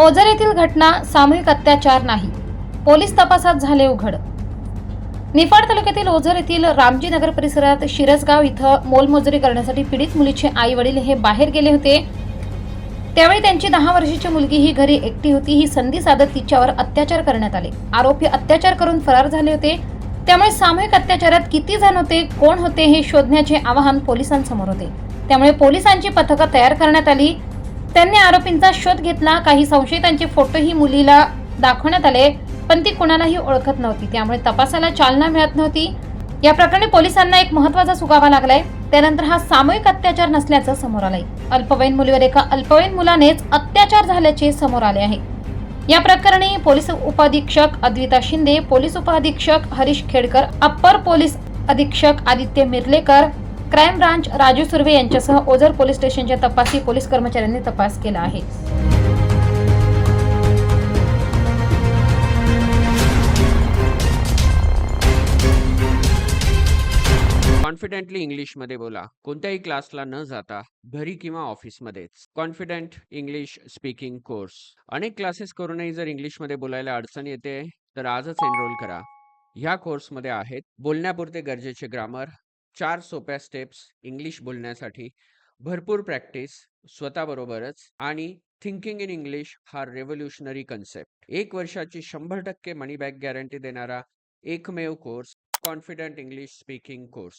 ओझर येथील घटना सामूहिक अत्याचार नाही. पोलीस तपासात झाले उघड. निफाड तालुक्यातील ओझर येथील रामजी नगर परिसरात शिरसगाव इथं मोलमजुरी करण्यासाठी पीडित मुलीचे आई वडील हे बाहेर गेले होते. त्यावेळी त्यांची दहा वर्षाची मुलगी ही घरी एकटी होती. ही संधी साधत तिच्यावर अत्याचार करण्यात आले. आरोपी अत्याचार करून फरार झाले होते. त्यामुळे सामूहिक अत्याचारात किती जण होते कोण होते हे शोधण्याचे आवाहन पोलिसांसमोर होते. त्यामुळे पोलिसांची पथकं तयार करण्यात आली. त्यांनी आरोपींचा शोध घेतला. काही संशयितांचे फोटोही मुलीला दाखवण्यात आले पण ती कुणालाही ओळखत नव्हती. त्यामुळे तपासाला चालना मिळत नव्हती. या प्रकरणी पोलिसांना एक महत्त्वाचा सुगावा लागलाय. त्यानंतर हा सामूहिक अत्याचार नसल्याचं समोर आलंय. अल्पवयीन मुलीवर एका अल्पवयीन मुलानेच अत्याचार झाल्याचे समोर आले आहे. या प्रकरणी पोलीस उपाधीक्षक अद्विता शिंदे पोलीस उपाधीक्षक हरीश खेडकर अप्पर पोलीस अधीक्षक आदित्य मिर्लेकर क्राईम ब्रांच राजू सुर्वे यांच्यासह ओझर पोलीस स्टेशनच्या तपासी पोलीस कर्मचाऱ्यांनी तपास केला आहे. कॉन्फिडेंटली इंग्लिशमध्ये बोला. कोणत्याही क्लासला न जाता घरी किंवा ऑफिसमध्येच कॉन्फिडेंट इंग्लिश स्पीकिंग कोर्स. अनेक क्लासेस करूनही जर इंग्लिशमध्ये बोलायला अडचण येते तर आजच एनरोल करा. ह्या कोर्समध्ये आहेत बोलण्यापुरते गरजेचे ग्रामर चार सोप्या स्टेप्स इंग्लिश बोलण्यासाठी. भरपूर प्रॅक्टिस स्वतःबरोबरच आणि थिंकिंग इन इंग्लिश हा रेव्होल्युशनरी कन्सेप्ट एक वर्षाची शंभर टक्के मनी बॅक गॅरंटी देणारा एकमेव course confident English speaking course